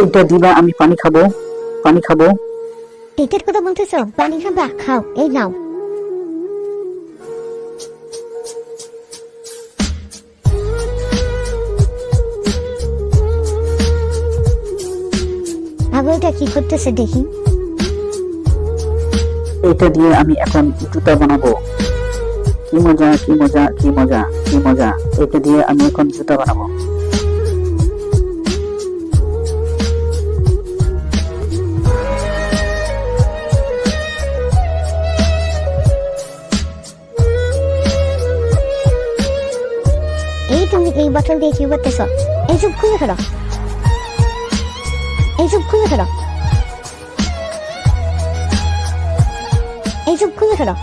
এইটা দিবা আমি পানি খাব। পানি খাব। পেটের কথা বলতেছো? পানি খাবা? খাও এই নাও। বাবু এটা কি করতেছে দেখি। এইটা দিয়ে আমি এখন জুতা বানাবো। কি মজা কি মজা কি মজা কি মজা। এটা দিয়ে আমি এখন জুতা বানাবো। এই তুমি এই বোতল দিয়ে কি করতেছ? এই চুপ খুলে ফেলো। এই চুপ খুলে ফেলো। এই চুপ খুলে ফেলো।